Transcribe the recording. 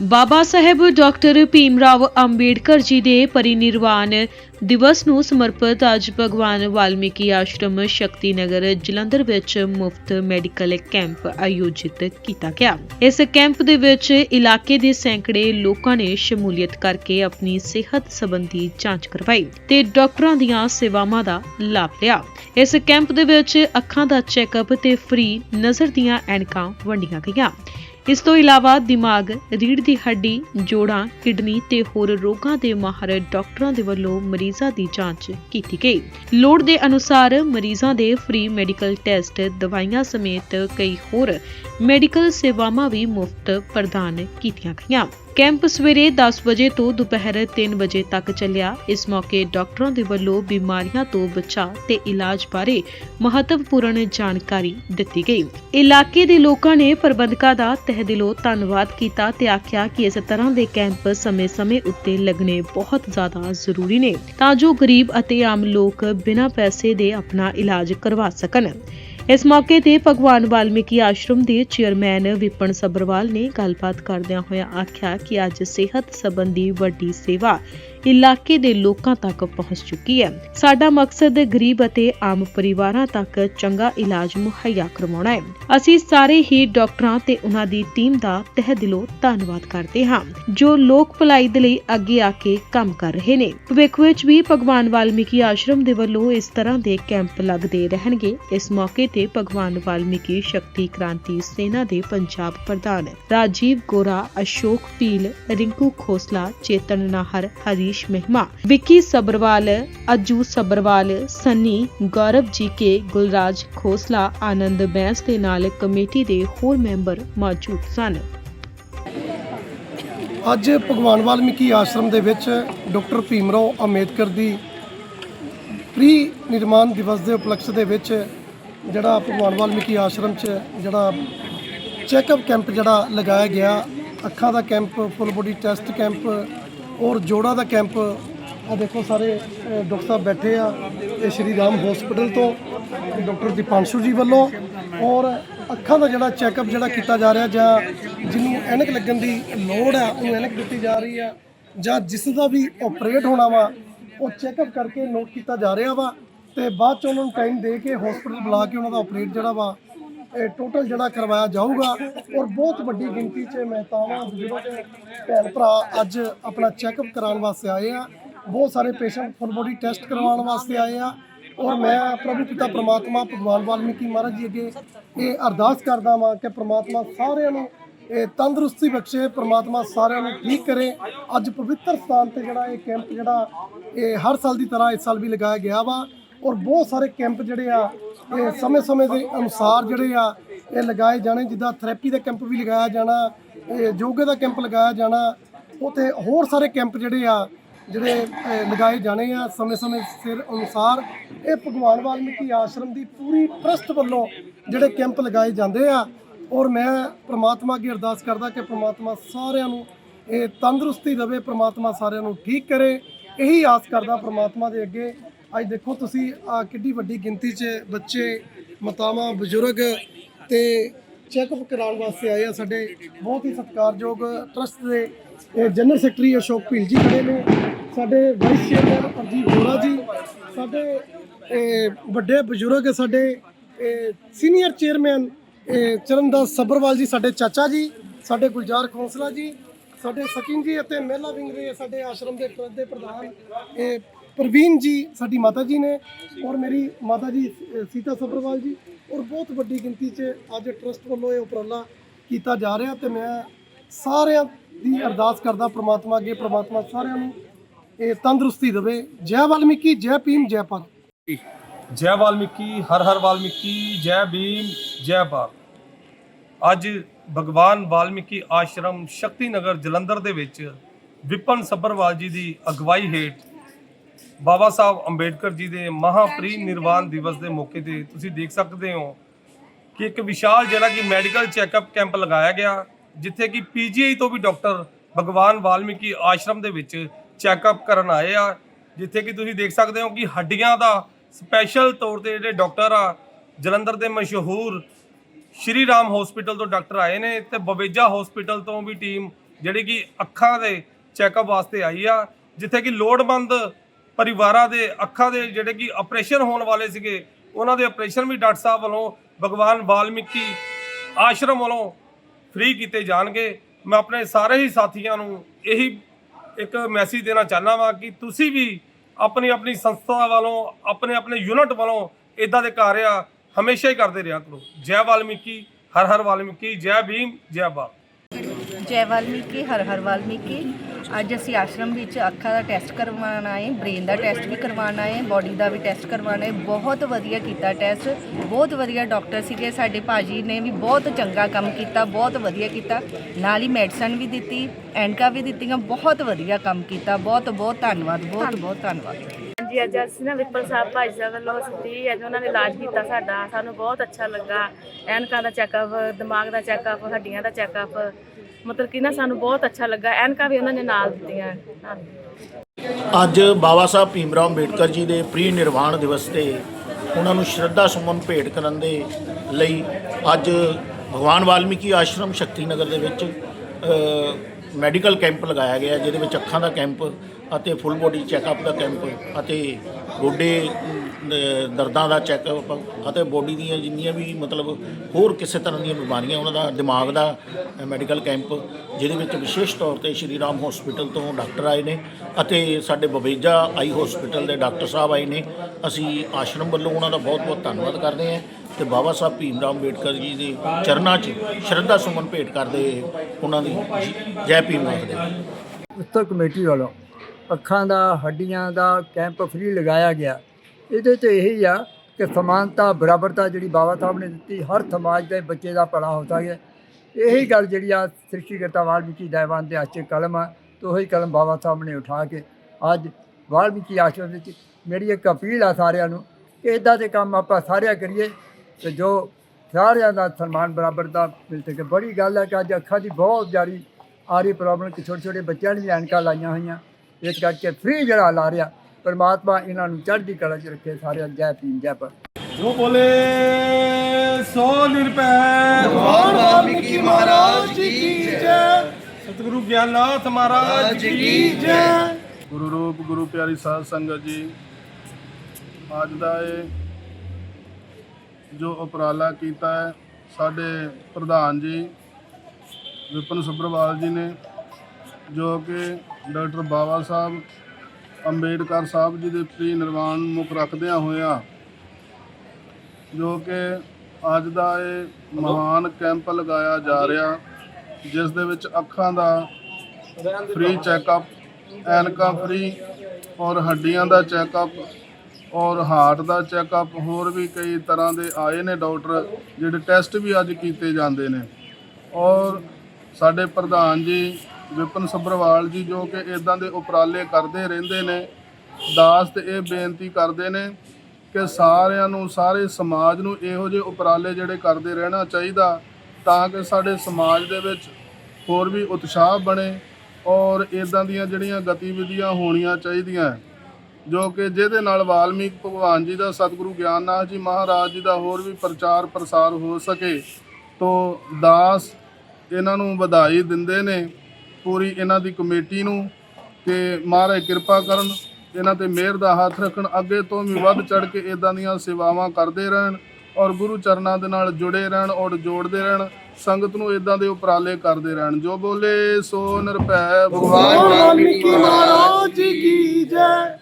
ਬਾਬਾ Sahib doctor Bhim Rao Ambedkar ji ਦੇ ਪਰਿਨਿਰਵਾਣ ਦਿਵਸ ਨੂੰ ਸਮਰਪਿਤ ਅੱਜ ਭਗਵਾਨ ਵਾਲਮੀਕੀ ਆਸ਼ਰਮ ਸ਼ਕਤੀ ਨਗਰ ਜਲੰਧਰ ਵਿੱਚ ਮੁਫਤ ਮੈਡੀਕਲ ਕੈਂਪ ਆਯੋਜਿਤ ਕੀਤਾ ਗਿਆ। ਇਸ ਕੈਂਪ ਦੇ ਵਿੱਚ ਇਲਾਕੇ ਦੇ ਸੈਂਕੜੇ ਲੋਕਾਂ ਨੇ ਸ਼ਮੂਲੀਅਤ ਕਰਕੇ ਆਪਣੀ ਸਿਹਤ ਸੰਬੰਧੀ ਜਾਂਚ ਕਰਵਾਈ ਤੇ ਡਾਕਟਰਾਂ ਦੀਆਂ ਸੇਵਾਵਾਂ ਦਾ ਲਾਭ ਲਿਆ। ਇਸ ਕੈਂਪ ਦੇ ਵਿੱਚ ਅੱਖਾਂ ਦਾ ਚੈੱਕਅਪ ਤੇ ਫ੍ਰੀ ਨਜ਼ਰ ਦੀਆਂ ਐਨਕਾਂ ਵੰਡੀਆਂ ਗਈਆਂ। ਇਸ ਤੋਂ ਇਲਾਵਾ ਦਿਮਾਗ, ਰੀੜ੍ਹ ਦੀ ਹੱਡੀ, ਜੋੜਾਂ, ਕਿਡਨੀ ਤੇ ਹੋਰ ਰੋਗਾਂ ਦੇ ਮਾਹਰ ਡਾਕਟਰਾਂ ਦੇ ਵੱਲੋਂ ਮਰੀਜ਼ਾਂ ਦੀ ਜਾਂਚ ਕੀਤੀ ਗਈ। ਲੋੜ ਦੇ ਅਨੁਸਾਰ ਮਰੀਜ਼ਾਂ ਦੇ ਫ੍ਰੀ ਮੈਡੀਕਲ ਟੈਸਟ, ਦਵਾਈਆਂ ਸਮੇਤ ਕਈ ਹੋਰ ਮੈਡੀਕਲ ਸੇਵਾਵਾਂ ਵੀ ਮੁਫਤ ਪ੍ਰਦਾਨ ਕੀਤੀਆਂ ਗਈਆਂ। ਕੈਂਪ ਸਵੇਰੇ 10 ਵਜੇ ਤੋਂ ਦੁਪਹਿਰ 3 ਵਜੇ ਤੱਕ ਚੱਲਿਆ। ਇਸ ਮੌਕੇ ਡਾਕਟਰਾਂ ਦੇ ਵੱਲੋਂ ਬਿਮਾਰੀਆਂ ਤੋਂ ਬਚਾਅ ਤੇ ਇਲਾਜ ਬਾਰੇ ਮਹੱਤਵਪੂਰਨ ਜਾਣਕਾਰੀ ਦਿੱਤੀ ਗਈ। ਇਲਾਕੇ ਦੇ ਲੋਕਾਂ ਨੇ ਪ੍ਰਬੰਧਕਾਂ ਦਾ ਤਹਿ ਦਿਲੋਂ ਧੰਨਵਾਦ ਕੀਤਾ ਤੇ ਆਖਿਆ ਕਿ ਇਸ ਤਰ੍ਹਾਂ ਦੇ ਕੈਂਪ ਸਮੇਂ-ਸਮੇਂ ਉੱਤੇ ਲੱਗਣੇ ਬਹੁਤ ਜ਼ਿਆਦਾ ਜ਼ਰੂਰੀ ਨੇ, ਤਾਂ ਜੋ ਗਰੀਬ ਅਤੇ ਆਮ ਲੋਕ ਬਿਨਾਂ ਪੈਸੇ ਦੇ ਆਪਣਾ ਇਲਾਜ ਕਰਵਾ ਸਕਣ। ਇਸ ਮੌਕੇ ਤੇ ਭਗਵਾਨ ਵਾਲਮੀਕੀ ਆਸ਼ਰਮ ਦੇ ਚੇਅਰਮੈਨ ਵਿਪਨ ਸੱਭਰਵਾਲ ਨੇ ਗੱਲਬਾਤ ਕਰਦਿਆਂ ਹੋਇਆ ਆਖਿਆ ਕਿ ਅੱਜ ਸਿਹਤ ਸੰਬੰਧੀ ਵੱਡੀ ਸੇਵਾ ਇਲਾਕੇ ਦੇ ਲੋਕਾਂ ਤੱਕ ਪਹੁੰਚ ਚੁੱਕੀ ਹੈ। ਸਾਡਾ ਮਕਸਦ ਗਰੀਬ ਅਤੇ ਆਮ ਪਰਿਵਾਰਾਂ ਤੱਕ ਚੰਗਾ ਇਲਾਜ ਮੁਹੱਈਆ ਕਰਵਾਉਣਾ ਹੈ। ਅਸੀਂ ਸਾਰੇ ਹੀ ਡਾਕਟਰਾਂ ਤੇ ਉਹਨਾਂ ਦੀ ਟੀਮ ਦਾ ਤਹਿ ਦਿਲੋਂ ਧੰਨਵਾਦ ਕਰਦੇ ਹਾਂ, ਜੋ ਲੋਕ ਭਲਾਈ ਦੇ ਲਈ ਅੱਗੇ ਆ ਕੇ ਕੰਮ ਕਰ ਰਹੇ ਨੇ। ਭਵਿੱਖ ਵਿੱਚ ਵੀ ਭਗਵਾਨ ਵਾਲਮੀਕੀ ਆਸ਼ਰਮ ਦੇ ਵੱਲੋਂ ਇਸ ਤਰ੍ਹਾਂ ਦੇ ਕੈਂਪ ਲੱਗਦੇ ਰਹਿਣਗੇ। ਇਸ ਮੌਕੇ ਤੇ ਭਗਵਾਨ ਵਾਲਮੀਕੀ ਸ਼ਕਤੀ ਕ੍ਰਾਂਤੀ ਸੈਨਾ ਦੇ ਪੰਜਾਬ ਪ੍ਰਧਾਨ ਰਾਜੀਵ ਗੋਰਾ, ਅਸ਼ੋਕ ਪੀਲ ਰਿੰਕੂ ਖੋਸਲਾ, ਚੇਤਨ ਨਾਹਰ, ਹਰੀ ਹਰੀਸ਼ ਮਹਿਮਾ। ਵਿੱਕੀ ਸਬਰਵਾਲ ਅਜੂ ਸਬਰਵਾਲ ਸਨੀ, ਗੌਰਵ ਜੀ ਕੇ, ਗੁਲਰਾਜ ਖੋਸਲਾ, ਆਨੰਦ ਬੈਂਸ ਦੇ ਨਾਲ ਕਮੇਟੀ ਦੇ ਹੋਰ ਮੈਂਬਰ ਮੌਜੂਦ ਸਨ। ਅੱਜ ਭਗਵਾਨ ਵਾਲਮੀਕੀ ਆਸ਼ਰਮ ਦੇ ਵਿੱਚ ਡਾਕਟਰ ਭੀਮਰਾਓ ਅੰਬੇਦਕਰ ਦੀ ਪ੍ਰੀ ਨਿਰਮਾਣ ਦਿਵਸ ਦੇ ਉਪਲਕਸ਼ ਦੇ ਵਿੱਚ ਜਿਹੜਾ ਭਗਵਾਨ ਵਾਲਮੀਕੀ ਆਸ਼ਰਮ 'ਚ ਜਿਹੜਾ ਚੈੱਕਅਪ ਕੈਂਪ ਜਿਹੜਾ ਲਗਾਇਆ ਗਿਆ, ਅੱਖਾਂ ਦਾ camp, full body test camp ਔਰ ਜੋੜਾ ਦਾ ਕੈਂਪ ਆ ਦੇਖੋ ਸਾਰੇ ਡਾਕਟਰ ਸਾਹਿਬ ਬੈਠੇ ਆ, ਇਹ ਸ਼੍ਰੀ ਰਾਮ ਹਸਪੀਟਲ ਤੋਂ, ਡਾਕਟਰ ਦੀਪਾਂਸ਼ੂ ਜੀ ਵੱਲੋਂ, ਔਰ ਅੱਖਾਂ ਦਾ ਜਿਹੜਾ ਚੈੱਕਅਪ ਜਿਹੜਾ ਕੀਤਾ ਜਾ ਰਿਹਾ, ਜਾਂ ਜਿਹਨੂੰ ਐਨਕ ਲੱਗਣ ਦੀ ਲੋੜ ਆ, ਉਹਨੂੰ ਐਨਕ ਦਿੱਤੀ ਜਾ ਰਹੀ ਆ, ਜਾਂ ਜਿਸ ਦਾ ਵੀ ਆਪਰੇਟ ਹੋਣਾ ਵਾ, ਉਹ ਚੈੱਕਅਪ ਕਰਕੇ ਨੋਟ ਕੀਤਾ ਜਾ ਰਿਹਾ ਵਾ, ਤੇ ਬਾਅਦ ਚ ਉਹਨਾਂ ਨੂੰ ਟਾਈਮ ਦੇ ਕੇ ਹਸਪੀਟਲ ਬੁਲਾ ਕੇ ਉਹਨਾਂ ਦਾ ਆਪਰੇਟ ਜਿਹੜਾ ਵਾ ਟੋਟਲ ਜਿਹੜਾ ਕਰਵਾਇਆ ਜਾਊਗਾ ਔਰ ਬਹੁਤ ਵੱਡੀ ਗਿਣਤੀ 'ਚ ਮਹਿਤਾਵਾਂ ਬਜ਼ੁਰਗ ਭੈਣ ਭਰਾ ਅੱਜ ਆਪਣਾ ਚੈੱਕਅਪ ਕਰਾਉਣ ਵਾਸਤੇ ਆਏ ਆ, ਬਹੁਤ ਸਾਰੇ ਪੇਸ਼ੈਂਟ ਫੁੱਲ ਬੋਡੀ ਟੈਸਟ ਕਰਵਾਉਣ ਵਾਸਤੇ ਆਏ ਆ ਔਰ ਮੈਂ ਪ੍ਰਭੂ ਪਿਤਾ ਪ੍ਰਮਾਤਮਾ ਭਗਵਾਨ ਵਾਲਮੀਕੀ ਮਹਾਰਾਜ ਜੀ ਅੱਗੇ ਇਹ ਅਰਦਾਸ ਕਰਦਾ ਵਾਂ ਕਿ ਪ੍ਰਮਾਤਮਾ ਸਾਰਿਆਂ ਨੂੰ ਇਹ ਤੰਦਰੁਸਤੀ ਬਖਸ਼ੇ, ਪ੍ਰਮਾਤਮਾ ਸਾਰਿਆਂ ਨੂੰ ਠੀਕ ਕਰੇ। ਅੱਜ ਪਵਿੱਤਰ ਸਥਾਨ ਤੇ ਜਿਹੜਾ ਇਹ ਕੈਂਪ ਜਿਹੜਾ ਇਹ ਹਰ ਸਾਲ ਦੀ ਤਰ੍ਹਾਂ ਇਸ ਸਾਲ ਵੀ ਲਗਾਇਆ ਗਿਆ ਵਾ ਔਰ ਬਹੁਤ ਸਾਰੇ ਕੈਂਪ ਜਿਹੜੇ ਆ ਸਮੇਂ-ਸਮੇਂ ਦੇ ਅਨੁਸਾਰ ਜਿਹੜੇ ਆ, ਇਹ ਲਗਾਏ ਜਾਣੇ, ਜਿੱਦਾਂ ਥੈਰੇਪੀ ਦਾ ਕੈਂਪ ਵੀ ਲਗਾਇਆ ਜਾਣਾ, ਇਹ ਯੋਗਾ ਦਾ ਕੈਂਪ ਲਗਾਇਆ ਜਾਣਾ ਉਤੇ ਹੋਰ ਸਾਰੇ ਕੈਂਪ ਜਿਹੜੇ ਆ, ਜਿਹੜੇ ਲਗਾਏ ਜਾਣੇ ਆ ਸਮੇਂ-ਸਮੇਂ ਸਿਰ ਅਨੁਸਾਰ, ਇਹ ਭਗਵਾਨ ਵਾਲਮੀਕੀ ਆਸ਼ਰਮ ਦੀ ਪੂਰੀ ਟਰਸਟ ਵੱਲੋਂ ਜਿਹੜੇ ਕੈਂਪ ਲਗਾਏ ਜਾਂਦੇ ਆ, ਔਰ ਮੈਂ ਪ੍ਰਮਾਤਮਾ ਅੱਗੇ ਅਰਦਾਸ ਕਰਦਾ ਕਿ ਪ੍ਰਮਾਤਮਾ ਸਾਰਿਆਂ ਨੂੰ ਇਹ ਤੰਦਰੁਸਤੀ ਦੇਵੇ, ਪ੍ਰਮਾਤਮਾ ਸਾਰਿਆਂ ਨੂੰ ਠੀਕ ਕਰੇ, ਇਹੀ ਆਸ ਕਰਦਾ ਪ੍ਰਮਾਤਮਾ ਦੇ ਅੱਗੇ। ਅੱਜ ਦੇਖੋ ਤੁਸੀਂ ਆ ਕਿੱਡੀ ਵੱਡੀ ਗਿਣਤੀ 'ਚ ਬੱਚੇ, ਮਾਤਾਵਾਂ, ਬਜ਼ੁਰਗ ਤੇ ਚੈੱਕਅਪ ਕਰਾਉਣ ਵਾਸਤੇ ਆਏ ਆ ਸਾਡੇ। ਬਹੁਤ ਹੀ ਸਤਿਕਾਰਯੋਗ ਟਰਸਟ ਦੇ ਜਨਰਲ ਸੈਕਟਰੀ ਅਸ਼ੋਕ ਭੀਲ ਜੀ ਖੜੇ ਨੇ। ਸਾਡੇ ਵਾਈਸ ਚੇਅਰਮੈਨ ਅਰਜੀਤ ਗੋਰਾ ਜੀ, ਸਾਡੇ ਵੱਡੇ ਬਜ਼ੁਰਗ ਸਾਡੇ ਸੀਨੀਅਰ ਚੇਅਰਮੈਨ ਇਹ ਚਰਨਦਾਸ ਸੱਬਰਵਾਲ ਜੀ, ਸਾਡੇ ਚਾਚਾ ਜੀ, ਸਾਡੇ ਗੁਲਜ਼ਾਰ ਖੋਸਲਾ ਜੀ, ਸਾਡੇ ਸਕਿਨ ਜੀ ਅਤੇ ਮਹਿਲਾ ਵਿੰਗ ਦੇ ਸਾਡੇ ਆਸ਼ਰਮ ਦੇ ਟਰਸਟ ਦੇ ਪ੍ਰਧਾਨ, ਇਹ ਪ੍ਰਵੀਨ ਜੀ, ਸਾਡੀ ਮਾਤਾ ਜੀ ਨੇ ਔਰ ਮੇਰੀ ਮਾਤਾ ਜੀ ਸੀਤਾ ਸੱਬਰਵਾਲ ਜੀ। ਔਰ ਬਹੁਤ ਵੱਡੀ ਗਿਣਤੀ 'ਚ ਅੱਜ ਟਰਸਟ ਵੱਲੋਂ ਇਹ ਉਪਰਾਲਾ ਕੀਤਾ ਜਾ ਰਿਹਾ ਤੇ ਮੈਂ ਸਾਰਿਆਂ ਦੀ ਅਰਦਾਸ ਕਰਦਾ ਪ੍ਰਮਾਤਮਾ ਅੱਗੇ, ਪ੍ਰਮਾਤਮਾ ਸਾਰਿਆਂ ਨੂੰ ਇਹ ਤੰਦਰੁਸਤੀ ਦੇਵੇ। ਜੈ ਵਾਲਮੀਕੀ, ਜੈ ਭੀਮ, ਜੈ ਭਾਰਤ। ਜੈ ਵਾਲਮੀਕੀ, ਹਰ ਹਰ ਵਾਲਮੀਕੀ, ਜੈ ਭੀਮ, ਜੈ ਭਾਰਤ। ਅੱਜ ਭਗਵਾਨ ਵਾਲਮੀਕੀ ਆਸ਼ਰਮ ਸ਼ਕਤੀ ਨਗਰ ਜਲੰਧਰ ਦੇ ਵਿੱਚ ਵਿਪਨ ਸੱਭਰਵਾਲ ਜੀ ਦੀ ਅਗਵਾਈ ਹੇਠ ਬਾਬਾ ਸਾਹਿਬ ਅੰਬੇਡਕਰ ਜੀ ਦੇ ਮਹਾਪਰੀ ਨਿਰਵਾਣ ਦਿਵਸ ਦੇ ਮੌਕੇ ਤੇ ਤੁਸੀਂ ਦੇਖ ਸਕਦੇ ਹੋ ਕਿ ਇੱਕ ਵਿਸ਼ਾਲ ਜਿਹੜਾ ਕਿ ਮੈਡੀਕਲ ਚੈੱਕਅਪ ਕੈਂਪ ਲਗਾਇਆ ਗਿਆ ਜਿੱਥੇ ਕਿ ਪੀਜੀਆਈ ਤੋਂ ਵੀ ਡਾਕਟਰ ਭਗਵਾਨ ਵਾਲਮੀਕੀ ਆਸ਼ਰਮ ਦੇ ਵਿੱਚ ਚੈੱਕਅਪ ਕਰਨ ਆਏ ਆ ਜਿੱਥੇ ਕਿ ਤੁਸੀਂ ਦੇਖ ਸਕਦੇ ਹੋ ਕਿ ਹੱਡੀਆਂ ਦਾ ਸਪੈਸ਼ਲ ਤੌਰ ਤੇ ਜਿਹੜੇ ਡਾਕਟਰ ਆ ਜਲੰਧਰ ਦੇ ਮਸ਼ਹੂਰ ਸ਼੍ਰੀ ਰਾਮ ਹਸਪੀਟਲ ਤੋਂ ਡਾਕਟਰ ਆਏ ਨੇ ਤੇ ਬਵੇਜਾ ਹਸਪੀਟਲ ਤੋਂ ਵੀ ਟੀਮ ਜਿਹੜੀ ਕਿ ਅੱਖਾਂ ਦੇ ਚੈੱਕਅਪ ਵਾਸਤੇ ਆਈ ਆ ਜਿੱਥੇ ਕਿ ਲੋੜਵੰਦ ਪਰਿਵਾਰਾਂ ਦੇ ਅੱਖਾਂ ਦੇ ਜਿਹੜੇ ਕਿ ਆਪਰੇਸ਼ਨ ਹੋਣ ਵਾਲੇ ਸੀਗੇ, ਉਹਨਾਂ ਦੇ ਆਪਰੇਸ਼ਨ ਵੀ ਡਾਕਟਰ ਸਾਹਿਬ ਵੱਲੋਂ ਭਗਵਾਨ ਵਾਲਮੀਕੀ ਆਸ਼ਰਮ ਵੱਲੋਂ ਫ੍ਰੀ ਕੀਤੇ ਜਾਣਗੇ। ਮੈਂ ਆਪਣੇ ਸਾਰੇ ਹੀ ਸਾਥੀਆਂ ਨੂੰ ਇਹੀ ਇੱਕ ਮੈਸੇਜ ਦੇਣਾ ਚਾਹੁੰਦਾ ਵਾਂ ਕਿ ਤੁਸੀਂ ਵੀ ਆਪਣੀ ਆਪਣੀ ਸੰਸਥਾ ਵੱਲੋਂ ਆਪਣੇ ਆਪਣੇ ਯੂਨਿਟ ਵੱਲੋਂ ਇਦਾਂ ਦੇ ਕਾਰਜ ਹਮੇਸ਼ਾ ਹੀ ਕਰਦੇ ਰਿਹਾ ਕਰੋ। ਜੈ ਵਾਲਮੀਕੀ, ਹਰ ਹਰ ਵਾਲਮੀਕੀ, ਜੈ ਭੀਮ, ਜੈ ਬਾਪ ਜੈ ਵਾਲਮੀਕੀ, ਹਰ ਹਰ ਵਾਲਮੀਕੀ। ਅੱਜ ਅਸੀਂ ਆਸ਼ਰਮ ਵਿੱਚ ਅੱਖਾਂ ਦਾ ਟੈਸਟ ਕਰਵਾਉਣ ਆਏ ਬ੍ਰੇਨ ਦਾ ਟੈਸਟ ਵੀ ਕਰਵਾਉਣ ਆਏ ਬੋਡੀ ਦਾ ਵੀ ਟੈਸਟ ਕਰਵਾਉਣ ਆਏ। ਬਹੁਤ ਵਧੀਆ ਕੀਤਾ ਟੈਸਟ ਬਹੁਤ ਵਧੀਆ ਡਾਕਟਰ ਸੀਗੇ ਸਾਡੇ ਭਾਜੀ ਨੇ ਵੀ ਬਹੁਤ ਚੰਗਾ ਕੰਮ ਕੀਤਾ ਬਹੁਤ ਵਧੀਆ ਕੀਤਾ। ਨਾਲ ਹੀ ਮੈਡੀਸਨ ਵੀ ਦਿੱਤੀ ਐਨਕਾਂ ਵੀ ਦਿੱਤੀਆਂ ਬਹੁਤ ਵਧੀਆ ਕੰਮ ਕੀਤਾ। ਬਹੁਤ ਬਹੁਤ ਧੰਨਵਾਦ ਬਹੁਤ ਬਹੁਤ ਧੰਨਵਾਦ। ਹਾਂਜੀ, ਅੱਜ ਅਸੀਂ ਨਾ ਵਿਪਲ ਸਾਹਿਬ ਭਾਈ ਸਾਹਿਬ ਵੱਲੋਂ ਸਿੱਧੀ ਅੱਜ ਉਹਨਾਂ ਨੇ ਇਲਾਜ ਕੀਤਾ ਸਾਡਾ। ਸਾਨੂੰ ਬਹੁਤ ਅੱਛਾ ਲੱਗਾ। ਐਨਕਾਂ ਦਾ ਚੈੱਕਅਪ ਦਿਮਾਗ ਦਾ ਚੈੱਕਅਪ ਹੱਡੀਆਂ ਦਾ ਚੈੱਕਅਪ ਮਤਲਬ ਕਿ ਨਾ ਸਾਨੂੰ ਬਹੁਤ ਅੱਛਾ ਲੱਗਾ। ਐਨਕਾਂ ਵੀ ਉਹਨਾਂ ਨੇ ਨਾਲ ਦਿੱਤੀਆਂ। ਅੱਜ ਬਾਬਾ ਸਾਹਿਬ ਭੀਮਰਾਓ ਅੰਬੇਡਕਰ ਜੀ ਦੇ ਪ੍ਰੀ ਨਿਰਵਾਣ ਦਿਵਸ ਤੇ ਉਹਨਾਂ ਨੂੰ ਸ਼ਰਧਾ ਸੁਮਨ ਭੇਟ ਕਰਨ ਦੇ ਲਈ ਅੱਜ ਭਗਵਾਨ ਵਾਲਮੀਕੀ ਆਸ਼ਰਮ ਸ਼ਕਤੀ ਨਗਰ ਦੇ ਵਿੱਚ ਮੈਡੀਕਲ ਕੈਂਪ ਲਗਾਇਆ ਗਿਆ, ਜਿਹਦੇ ਵਿੱਚ ਅੱਖਾਂ ਦਾ ਕੈਂਪ ਅਤੇ ਫੁੱਲ ਬੋਡੀ ਚੈੱਕਅਪ ਦਾ ਕੈਂਪ ਅਤੇ ਗੋਡੇ ਦਰਦਾਂ ਦਾ ਚੈੱਕਅਪ ਅਤੇ ਬੋਡੀ ਦੀਆਂ ਜਿੰਨੀਆਂ ਵੀ ਮਤਲਬ ਹੋਰ ਕਿਸੇ ਤਰ੍ਹਾਂ ਦੀਆਂ ਬਿਮਾਰੀਆਂ, ਉਹਨਾਂ ਦਾ ਦਿਮਾਗ ਦਾ ਮੈਡੀਕਲ ਕੈਂਪ, ਜਿਹਦੇ ਵਿੱਚ ਵਿਸ਼ੇਸ਼ ਤੌਰ ਤੇ ਸ਼੍ਰੀ ਰਾਮ ਹਸਪੀਟਲ ਤੋਂ ਡਾਕਟਰ ਆਏ ਨੇ ਅਤੇ ਸਾਡੇ ਬਵੇਜਾ ਆਈ ਹਸਪੀਟਲ ਦੇ ਡਾਕਟਰ ਸਾਹਿਬ ਆਏ ਨੇ। ਅਸੀਂ ਆਸ਼ਰਮ ਵੱਲੋਂ ਉਹਨਾਂ ਦਾ ਬਹੁਤ-ਬਹੁਤ ਧੰਨਵਾਦ ਕਰਦੇ ਹਾਂ। ਤੇ ਬਾਬਾ ਸਾਹਿਬ ਭੀਮ ਰਾਓ ਅੰਬੇਡਕਰ ਜੀ ਦੇ ਚਰਨਾਂ 'ਚ ਸ਼ਰਧਾ ਸੁਮਨ ਭੇਟ ਕਰਦੇ ਉਹਨਾਂ ਦੀ ਜੈ ਭੀਮ ਆਖਦੇ ਹਾਂ ਉੱਤਰ ਕਮੇਟੀ ਵੱਲੋਂ ਅੱਖਾਂ ਦਾ, ਹੱਡੀਆਂ ਦਾ ਕੈਂਪ ਫ੍ਰੀ ਲਗਾਇਆ ਗਿਆ। ਇਹਦੇ 'ਚ ਇਹੀ ਆ ਕਿ ਸਮਾਨਤਾ, ਬਰਾਬਰਤਾ ਜਿਹੜੀ ਬਾਬਾ ਸਾਹਿਬ ਨੇ ਦਿੱਤੀ, ਹਰ ਸਮਾਜ ਦੇ ਬੱਚੇ ਦਾ ਭਲਾ ਹੋ ਸਕੇ। ਇਹੀ ਗੱਲ ਜਿਹੜੀ ਆ ਸ੍ਰਿਸ਼ਟੀਕਰਤਾ ਵਾਲਮੀਕੀ ਦਇਵਾਨ ਦੇ ਹੱਥ 'ਚ ਕਲਮ ਆ, ਤੇ ਉਹੀ ਕਲਮ ਬਾਬਾ ਸਾਹਿਬ ਨੇ ਉਠਾ ਕੇ ਅੱਜ ਵਾਲਮੀਕੀ ਆਸ਼ਰਮ ਵਿੱਚ ਮੇਰੀ ਇੱਕ ਅਪੀਲ ਆ ਸਾਰਿਆਂ ਨੂੰ ਕਿ ਇਦਾਂ ਦੇ ਕੰਮ ਆਪਾਂ ਸਾਰਿਆਂ ਕਰੀਏ। ਤੇ ਜੋ ਸਾਰਿਆਂ ਦਾ ਸਨਮਾਨ ਬਰਾਬਰ ਦਾ ਮਿਲ ਸਕੇ। ਬੜੀ ਗੱਲ ਹੈ ਕਿ ਅੱਜ ਅੱਖਾਂ ਦੀ ਬਹੁਤ ਜ਼ਿਆਦੀ ਆ ਰਹੀ ਪ੍ਰੋਬਲਮ ਕਿ ਛੋਟੇ ਛੋਟੇ ਬੱਚਿਆਂ ਨੇ ਵੀ ਐਨਕਾਂ ਲਾਈਆਂ ਹੋਈਆਂ। ਇਸ ਕਰਕੇ ਫ੍ਰੀ ਜਿਹੜਾ ਲਾ ਰਿਹਾ ਪਰਮਾਤਮਾ ਇਹਨਾਂ ਨੂੰ ਚੜ੍ਹਦੀ ਕਲਾ 'ਚ ਰੱਖੇ ਸਾਰਿਆਂ ਜੈ ਭੀਮ ਜੈ ਪਰ ਜੋ ਬੋਲੇ ਸੋ ਨਿਰਭੈ ਭਗਵਾਨ ਵਾਲਮੀਕੀ ਮਹਾਰਾਜ ਜੀ। ਕੀ ਜੈ। ਸਤਿਗੁਰੂ ਗਿਆਨਨਾਥ ਮਹਾਰਾਜ ਜੀ ਕੀ ਜੈ। ਗੁਰੂ ਰੂਪ ਗੁਰੂ ਪਿਆਰੀ ਸਾਧ ਸੰਗਤ ਜੀ ਅੱਜ ਦਾ ਇਹ ਜੋ ਉਪਰਾਲਾ ਕੀਤਾ ਹੈ, ਸਾਡੇ ਪ੍ਰਧਾਨ ਜੀ ਵਿਪਨ ਸੁਬਰਵਾਲ ਜੀ ਨੇ, ਜੋ ਕਿ ਡਾਕਟਰ ਬਾਬਾ ਸਾਹਿਬ, ਅੰਬੇਡਕਰ ਸਾਹਿਬ ਜੀ ਦੇ ਪ੍ਰੀ ਨਿਰਵਾਣ ਮੁੱਖ ਰੱਖਦਿਆਂ ਹੋਇਆਂ ਜੋ ਕਿ ਅੱਜ ਦਾ ਇਹ ਮਹਾਨ ਕੈਂਪ ਲਗਾਇਆ ਜਾ ਰਿਹਾ, ਜਿਸ ਦੇ ਵਿੱਚ ਅੱਖਾਂ ਦਾ ਫ੍ਰੀ ਚੈੱਕਅਪ ਐਨਕਾਂ ਫ੍ਰੀ ਔਰ ਹੱਡੀਆਂ ਦਾ ਚੈੱਕਅਪ ਔਰ ਹਾਰਟ ਦਾ ਚੈੱਕਅਪ ਹੋਰ ਵੀ ਕਈ ਤਰ੍ਹਾਂ ਦੇ ਆਏ ਨੇ ਡਾਕਟਰ, ਜਿਹੜੇ ਟੈਸਟ ਵੀ ਅੱਜ ਕੀਤੇ ਜਾਂਦੇ ਨੇ। ਔਰ ਸਾਡੇ ਪ੍ਰਧਾਨ ਜੀ ਵਿਪਨ ਸੱਭਰਵਾਲ ਜੀ ਜੋ ਕਿ ਇਦਾਂ ਦੇ ਉਪਰਾਲੇ ਕਰਦੇ ਰਹਿੰਦੇ ਨੇ, ਦਾਸ ਤੇ ਇਹ ਬੇਨਤੀ ਕਰਦੇ ਨੇ ਕਿ ਸਾਰਿਆਂ ਨੂੰ, ਸਾਰੇ ਸਮਾਜ ਨੂੰ ਇਹੋ ਜਿਹੇ ਉਪਰਾਲੇ ਜਿਹੜੇ ਕਰਦੇ ਰਹਿਣਾ ਚਾਹੀਦਾ, ਤਾਂ ਕਿ ਸਾਡੇ ਸਮਾਜ ਦੇ ਵਿੱਚ ਹੋਰ ਵੀ ਉਤਸ਼ਾਹ ਬਣੇ ਔਰ ਇਦਾਂ ਦੀਆਂ ਜਿਹੜੀਆਂ ਗਤੀਵਿਧੀਆਂ ਹੋਣੀਆਂ ਚਾਹੀਦੀਆਂ। ਜੋ ਕਿ ਜਿਹਦੇ ਨਾਲ ਵਾਲਮੀਕ ਭਗਵਾਨ ਜੀ ਦਾ ਸਤਿਗੁਰੂ ਗਿਆਨਨਾਥ ਜੀ ਮਹਾਰਾਜ ਜੀ ਦਾ ਹੋਰ ਵੀ ਪ੍ਰਚਾਰ ਪ੍ਰਸਾਰ ਹੋ ਸਕੇ ਤੋਂ ਦਾਸ ਇਹਨਾਂ ਨੂੰ ਵਧਾਈ ਦਿੰਦੇ ਨੇ ਪੂਰੀ ਇਹਨਾਂ ਦੀ ਕਮੇਟੀ ਨੂੰ ਕਿ ਮਹਾਰਾਜ ਕਿਰਪਾ ਕਰਨ ਇਹਨਾਂ ਤੇ ਮਿਹਰ ਦਾ ਹੱਥ ਰੱਖਣ ਅੱਗੇ ਤੋਂ ਵੀ ਵੱਧ ਚੜ ਕੇ ਇਦਾਂ ਦੀਆਂ ਸੇਵਾਵਾਂ ਕਰਦੇ ਰਹਿਣ ਔਰ ਗੁਰੂ ਚਰਨਾਂ ਦੇ ਨਾਲ ਜੁੜੇ ਰਹਿਣ ਔਰ ਜੋੜਦੇ ਰਹਿਣ ਸੰਗਤ ਨੂੰ ਇਦਾਂ ਦੇ ਉਪਰਾਲੇ ਕਰਦੇ ਰਹਿਣ। ਜੋ ਬੋਲੇ ਸੋ ਨਿਰਭੈ ਭਗਵਾਨ ਵਾਲਮੀਕੀ ਮਹਾਰਾਜ